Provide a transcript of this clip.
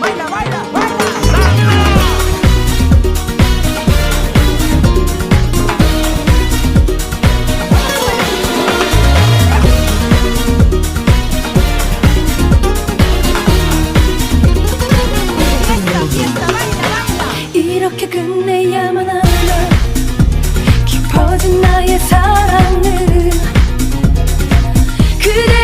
Baila, baila, baila. 이렇게 끝내야만 그대